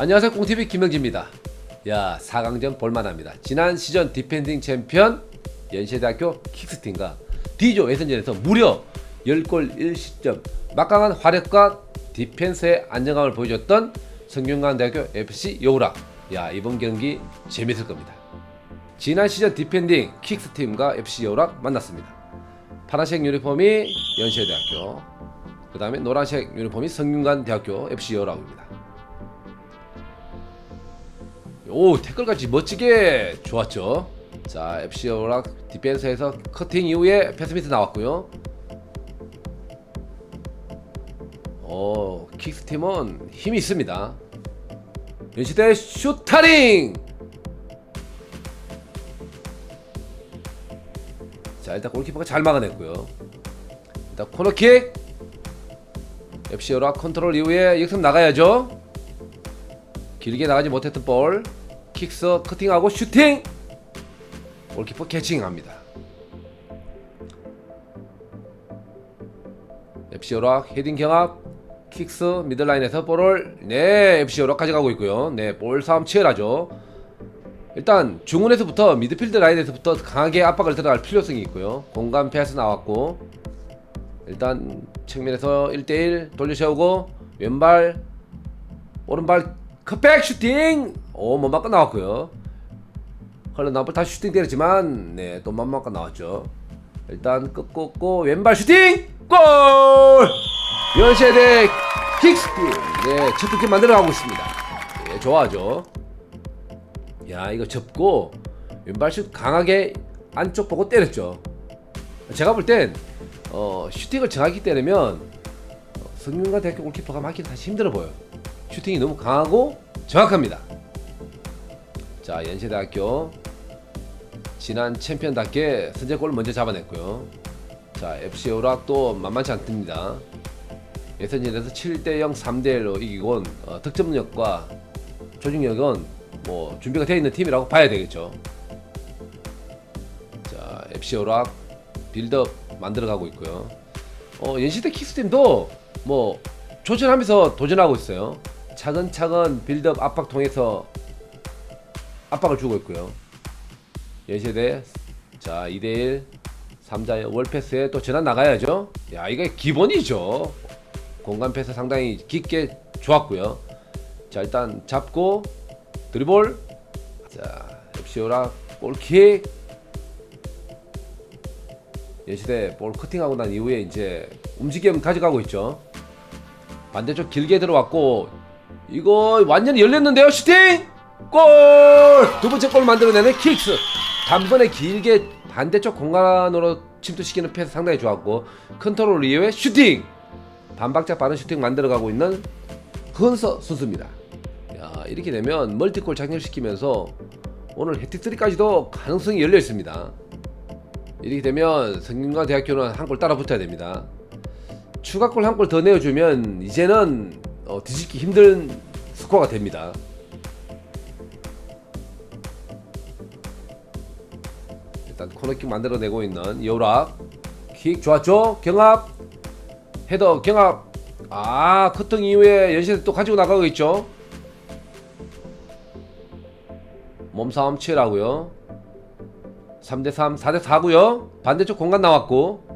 안녕하세요. 꽁TV 김명지입니다. 야 4강전 볼만합니다. 지난 시즌 디펜딩 챔피언 연세대학교 킥스팀과 D조 예선전에서 무려 10골 1실점 막강한 화력과 디펜스의 안정감을 보여줬던 성균관대학교 FC 여우락 야 이번 경기 재밌을 겁니다. 지난 시즌 디펜딩 킥스팀과 FC 여우락 만났습니다. 파란색 유니폼이 연세대학교 그 다음에 노란색 유니폼이 성균관대학교 FC 여우락입니다 오 태클까지 멋지게 좋았죠. 자 FC 오락 디펜스에서 커팅 이후에 패스미스 나왔고요. 어 킥스팀은 힘이 있습니다. 연시대 슈타링! 자 일단 골키퍼가 잘 막아냈고요. 일단 코너킥! FC 오락 컨트롤 이후에 역습 나가야죠. 길게 나가지 못했던 볼 킥스 커팅하고 슈팅! 골키퍼 캐칭합니다. FC 오락 헤딩 경합 킥스 미들라인에서 볼을 네 FC 오락 가져가고 있고요. 네볼 싸움 치열하죠. 일단 중원에서부터 미드필드 라인에서부터 강하게 압박을 들어갈 필요성이 있고요. 공간 패스 나왔고 일단 측면에서 1대1 돌려 세우고 왼발 오른발 컷백 슈팅 오못 맞고 나왔고요. 흘러나온 볼 다시 슈팅 때렸지만 네또 맞맞고 나왔죠. 일단 꺾고 왼발 슈팅 골! 연세대 킥스팀 네 첫 득점 만들어가고 있습니다. 예 좋아하죠. 야 이거 접고 왼발 슛 강하게 안쪽 보고 때렸죠. 제가 볼 땐 어, 슈팅을 정확히 때리면 어, 성균관 대학교 골키퍼가 막기 다시 힘들어 보여요 슈팅이 너무 강하고 정확합니다. 자 연세대학교 지난 챔피언답게 선제골을 먼저 잡아냈고요. 자 FC 오락 도 만만치 않습니다. 예선전에서 7대0, 3대1로 이기곤 어, 득점력과 조직력은 뭐 준비가 되어 있는 팀이라고 봐야 되겠죠. 자 FC 오락 빌드업 만들어가고 있고요. 어, 연시대 킥스팀도 뭐 조전하면서 도전하고 있어요. 차근차근 빌드업 압박 통해서 압박을 주고 있고요. 연세대 자 2대1 3자 월패스에 또 전환 나가야죠. 야 이게 기본이죠. 공간 패스 상당히 깊게 좋았고요. 자 일단 잡고 드리볼 자 오락 볼킥 연시대 볼 커팅하고 난 이후에 이제 움직임 가져가고 있죠. 반대쪽 길게 들어왔고 이거 완전히 열렸는데요. 슈팅! 골 두 번째 골 만들어내는 킥스. 단번에 길게 반대쪽 공간으로 침투시키는 패스 상당히 좋았고 컨트롤 이후에 슈팅! 반박자 빠른 슈팅 만들어가고 있는 헌서 선수입니다. 야 이렇게 되면 멀티골 장렬시키면서 오늘 해틱3까지도 가능성이 열려 있습니다. 이렇게 되면 성균관 대학교는 한 골 따라 붙어야 됩니다. 추가골 한 골 더 내어주면 이제는 어, 뒤집기 힘든 스코어가 됩니다. 일단 코너킥 만들어내고 있는 여우락 킥 좋았죠? 경합 헤더 경합 아 커팅 이후에 연시대 또 가지고 나가고 있죠? 몸싸움 치열하고요 3대3 4대4고요 반대쪽 공간 나왔고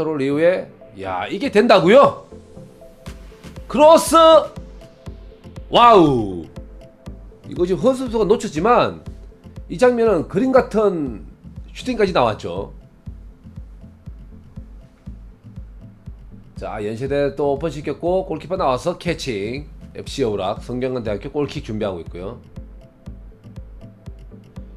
컨트롤 이후에 야 이게 된다고요? 크로스 와우 이거 지금 허수수가 놓쳤지만 이 장면은 그림 같은 슈팅까지 나왔죠. 자 연세대 또 오픈 시켰고 골키퍼 나와서 캐칭 FC 오락 성경관대학교 골킥 준비하고 있고요.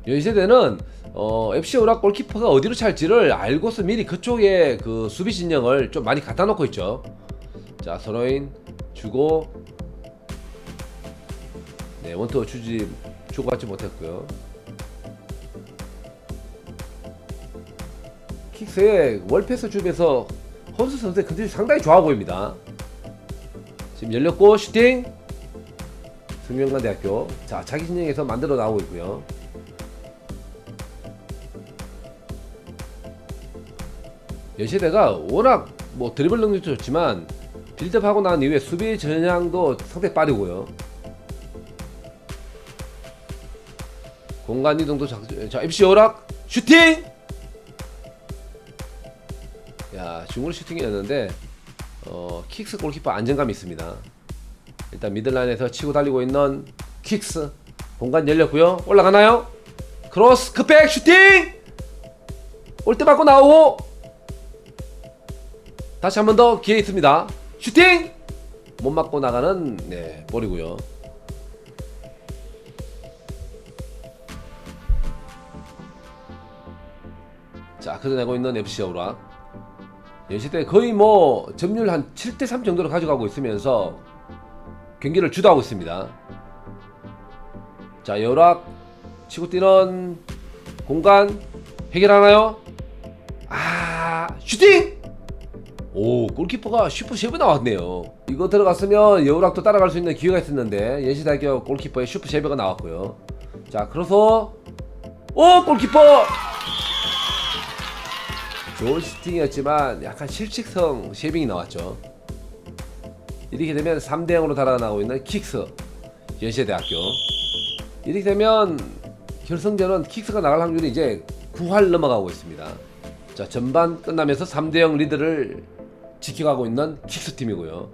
연세대는 어, FC 오락 골키퍼가 어디로 찰지를 알고서 미리 그쪽에 그 수비 진영을 좀 많이 갖다 놓고 있죠. 자, 서로인 주고 네, 원투 주지 주고받지 못했고요. 킥스의 월패스 줍에서 허수 선수의 컨디션이 상당히 좋아 보입니다. 지금 열렸고 슈팅 승명관대학교 자 자기 진영에서 만들어 나오고 있고요. 연세대가 워낙 뭐 드리블 능력도 좋지만 빌드업하고 난 이후에 수비 전향도 상당히 빠르고요. 공간 이동도 작, 자 MC 오락 슈팅! 야 중거리 슈팅이었는데 어, 킥스 골키퍼 안정감이 있습니다. 일단 미들라인에서 치고 달리고 있는 킥스 공간 열렸고요. 올라가나요? 크로스 급백 슈팅! 올 때 맞고 나오고 다시 한 번 더 기회 있습니다. 슈팅! 못 맞고 나가는 네 볼이고요. 자 걷어내고 있는 FC 오락 연시대 거의 뭐 점유율 한 7대3 정도로 가져가고 있으면서 경기를 주도하고 있습니다. 자 여락 치고 뛰는 공간 해결하나요? 아 슈팅! 오 골키퍼가 슈퍼 쉐브 나왔네요. 이거 들어갔으면 여우락도 따라갈 수 있는 기회가 있었는데 연시대학교 골키퍼의 슈퍼 쉐브가 나왔고요. 자 그래서 오 골키퍼 좋은 슈팅이었지만 약간 실직성 쉐빙이 나왔죠. 이렇게 되면 3대 0으로 달아나고 있는 킥스 연세대학교. 이렇게 되면 결승전은 킥스가 나갈 확률이 이제 9할 넘어가고 있습니다. 자 전반 끝나면서 3대 0 리드를 지켜가고 있는 킥스 팀이고요.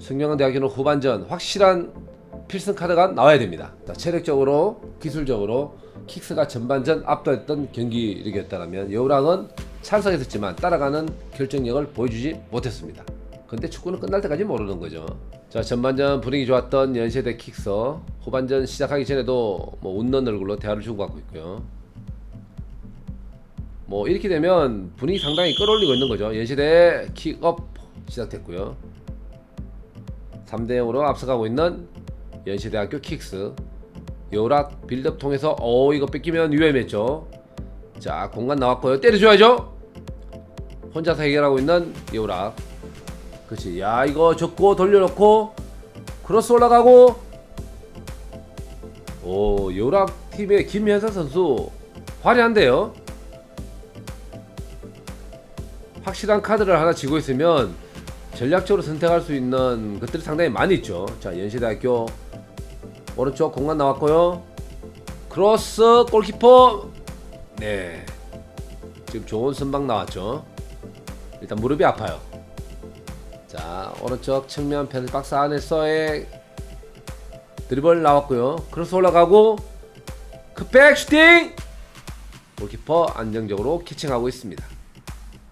승명대학교는 후반전 확실한 필승 카드가 나와야 됩니다. 자, 체력적으로 기술적으로 킥스가 전반전 압도했던 경기력이었다면 여우랑은 찬성했었지만 따라가는 결정력을 보여주지 못했습니다. 근데 축구는 끝날 때까지 모르는 거죠. 자 전반전 분위기 좋았던 연세대 킥스 후반전 시작하기 전에도 뭐 웃는 얼굴로 대화를 주고받고 있고요. 뭐 이렇게 되면 분위기 상당히 끌어올리고 있는 거죠. 연세대 킥업 시작됐고요. 3대 0으로 앞서가고 있는 연시대학교 킥스. 요락 빌드업 통해서 어 이거 뺏기면 위험했죠. 자 공간 나왔고요. 때려줘야죠. 혼자서 해결하고 있는 요락. 그렇지. 야 이거 접고 돌려놓고 크로스 올라가고. 오 요락 팀의 김현선 선수 화려한데요 확실한 카드를 하나 쥐고 있으면 전략적으로 선택할 수 있는 것들이 상당히 많이 있죠. 자, 연시대학교 오른쪽 공간 나왔고요. 크로스 골키퍼 네. 지금 좋은 선방 나왔죠. 일단 무릎이 아파요. 자, 오른쪽 측면 페널티 박스 안에서의 드리블 나왔고요. 크로스 올라가고 크백 슈팅! 골키퍼 안정적으로 캐칭하고 있습니다.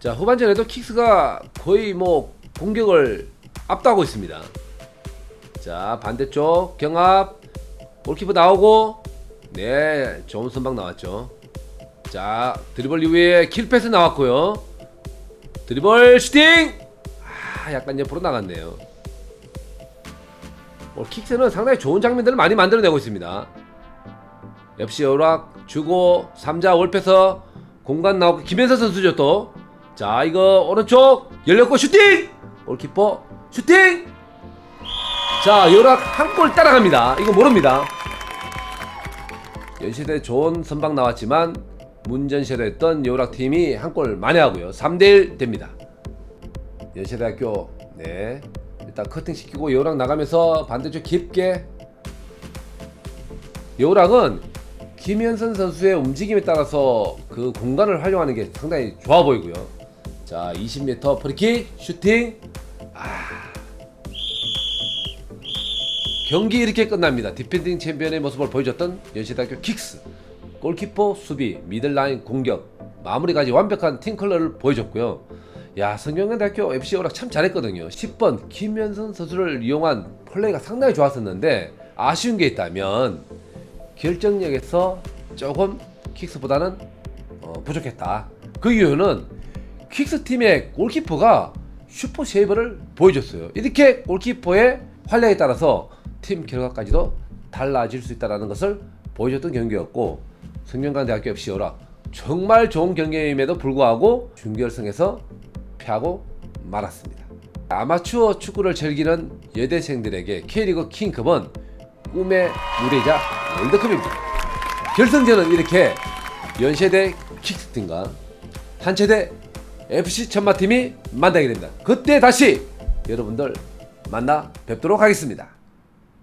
자, 후반전에도 킥스가 거의 뭐 공격을 압도하고 있습니다. 자 반대쪽 경합 골키퍼 나오고 네 좋은 선방 나왔죠. 자 드리블 이후에 킬패스 나왔고요. 드리블 슈팅 아 약간 옆으로 나갔네요. 뭐 킥스는 상당히 좋은 장면들을 많이 만들어내고 있습니다. FC 여락 주고 3자 월패서 공간 나오고 김현서 선수죠 또. 자 이거 오른쪽 열렸고 슈팅! 골키퍼 슈팅! 자 열악 한 골 따라갑니다. 이거 모릅니다. 연시대 좋은 선방 나왔지만 문전시로 했던 여우락 팀이 한골 만회하고요. 3대1 됩니다. 연세대학교 네. 일단 커팅 시키고 여우락 나가면서 반대쪽 깊게. 여우락은 김현선 선수의 움직임에 따라서 그 공간을 활용하는 게 상당히 좋아 보이고요 자 20m 프리킥 슈팅. 아. 경기 이렇게 끝납니다. 디펜딩 챔피언의 모습을 보여줬던 연시대학교 킥스. 골키퍼 수비 미들라인 공격 마무리까지 완벽한 팀 컬러를 보여줬고요. 야 성균관대학교 FC 오락 참 잘했거든요. 10번 김현선 선수를 이용한 플레이가 상당히 좋았었는데 아쉬운 게 있다면 결정력에서 조금 킥스보다는 어, 부족했다. 그 이유는 킥스 팀의 골키퍼가 슈퍼 세이버를 보여줬어요. 이렇게 골키퍼의 활약에 따라서 팀 결과까지도 달라질 수 있다는 것을 보여줬던 경기였고 성균관대학교 FC 오락 정말 좋은 경기임에도 불구하고 준결승에서 패하고 말았습니다. 아마추어 축구를 즐기는 여대생들에게 K리그 킹컵은 꿈의 무대이자 월드컵입니다. 결승전은 이렇게 연세대 킥스팀과 한체대 FC 천마팀이 만나게 됩니다. 그때 다시 여러분들 만나 뵙도록 하겠습니다.